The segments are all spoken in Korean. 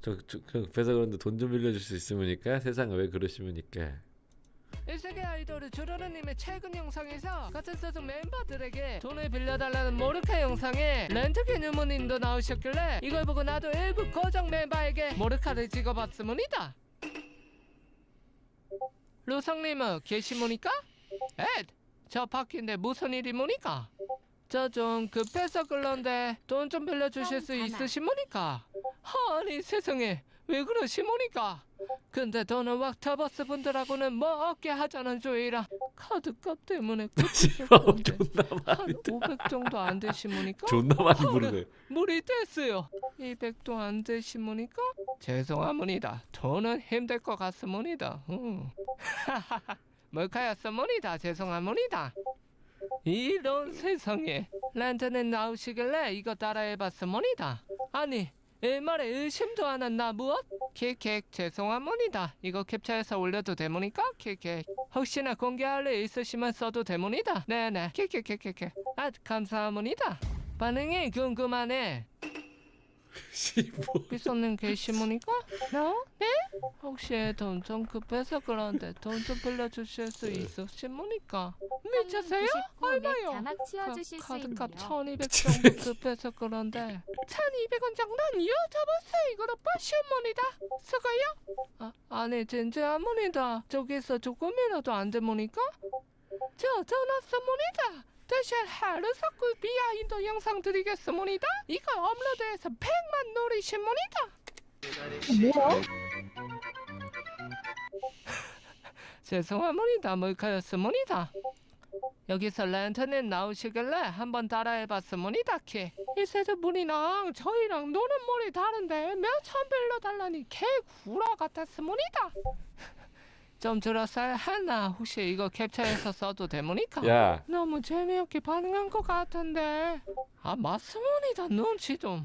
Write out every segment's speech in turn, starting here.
저, 저 그, 급해서 그런데 돈 좀 빌려줄 수 있으니까 세상에 왜 그러시니까 1세계 아이돌 주로르님의 최근 영상에서 같은 소속 멤버들에게 돈을 빌려달라는 모르카 영상에 렌트게 누모님도 나오셨길래 이걸 보고 나도 일부 고정 멤버에게 모르카를 찍어봤습니다. 루성님은 계시모니까? 앳! 저 바뀐데 무슨 일이 모니까? 저 좀 급해서 그런데 돈 좀 빌려주실 수 있으시모니까? 아니 세상에 왜 그러시모니까? 근데 돈은 왁타버스 분들하고는 뭐 없게 하자는 주의라 카드값 때문에 씨발 존나 한 많이 500 정도 안 되시모니까? 존나 많이 헐. 부르네 물이 됐어요 200도 안 되시모니까? 죄송합니다 돈은 힘들 것 같습니다 음. 뭘카였습니다 죄송합니다 이런 세상에 랜턴에 나오시길래 이거 따라해봤습니다 아니 일말에 의심도 안 한나 무엇? 킥킥 죄송합니다. 이거 캡처해서 올려도 되모니까? 킥킥 혹시나 공개할 일 있으시면 써도 되모니다. 네네. 킥킥킥킥킥 아 감사합니다. 반응이 궁금하네 비서님 계시모니까? 너? 네? 혹시 돈 좀 급해서 그런데 돈 좀 빌려주실 수 있으시모니까? 미쳤어요? 얼마요? 자막 카- 치워주실 수 카드값 있나요? 1200 정도 급해서 그런데 1200원 정도는요? 접었어요 이거로 빠시모니다 수고요? 아, 아니 진짜합니다 저기서 조금이라도 안 되모니까? 저 전화 써모니다 대신 하루 석구 비하인드 영상 드리겠습니다 이거 업로드해서 100만 노리십니다 뭐야? 죄송합니다 몰카였습니다 여기서 랜턴에 나오시길래 한번 따라해봤습니다 키 이세드 분이랑 저희랑 노는 머리 다른데 몇천 빌려 달라니 개 구라 같았습니다 좀 들었어요 하나 혹시 이거 캡처해서 써도 되모니까? 야. 너무 재미없게 반응한 것 같은데. 아 맞습니다 눈치 좀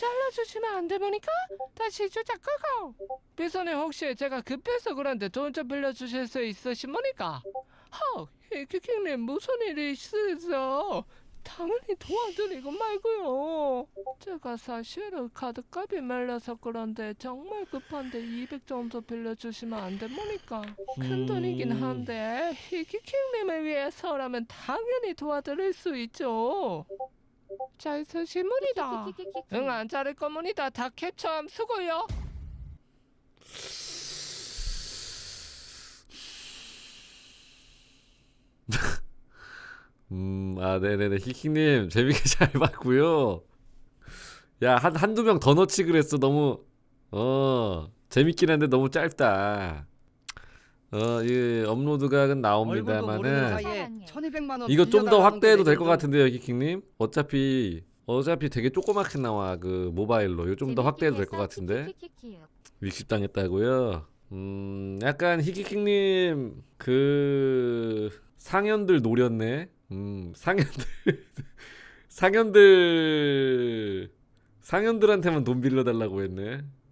잘라주시면 안 되모니까? 다시 주작 끄고 비서님 혹시 제가 급해서 그런데 돈 좀 빌려주실 수 있으십니까? 허 히키킹님 무슨 일이 있으세요? 당연히 도와드리고 말고요 제가 사실은 카드값이 말라서 그런데 정말 급한데 200 정도 빌려주시면 안 되모니까 큰 돈이긴 음. 한데 히키킹님을 위해서라면 당연히 도와드릴 수 있죠. 잘 쓰시문이다. 응 안 자를 거문이다. 다 캡처함 수고요. 음, 아, 네네네. 히킹님, 재밌게 잘 봤고요. 야, 한, 한두 명 더 넣지 그랬어. 너무, 어, 재밌긴 한데 너무 짧다. 어, 이 업로드가 나옵니다만은, 사이에 1200만 원 이거 좀 더 빌려달라는 확대해도 게될것 내가 같은데요, 히킹님? 어차피, 어차피 되게 조그맣게 나와, 그, 모바일로. 이거 좀 더 확대해도 될 것 같은데? 믹십당했다고요? 음, 약간 히키킹님 그 상현들 노렸네. 음, 상현들 상현들 상현들한테만 돈 빌려달라고 했네.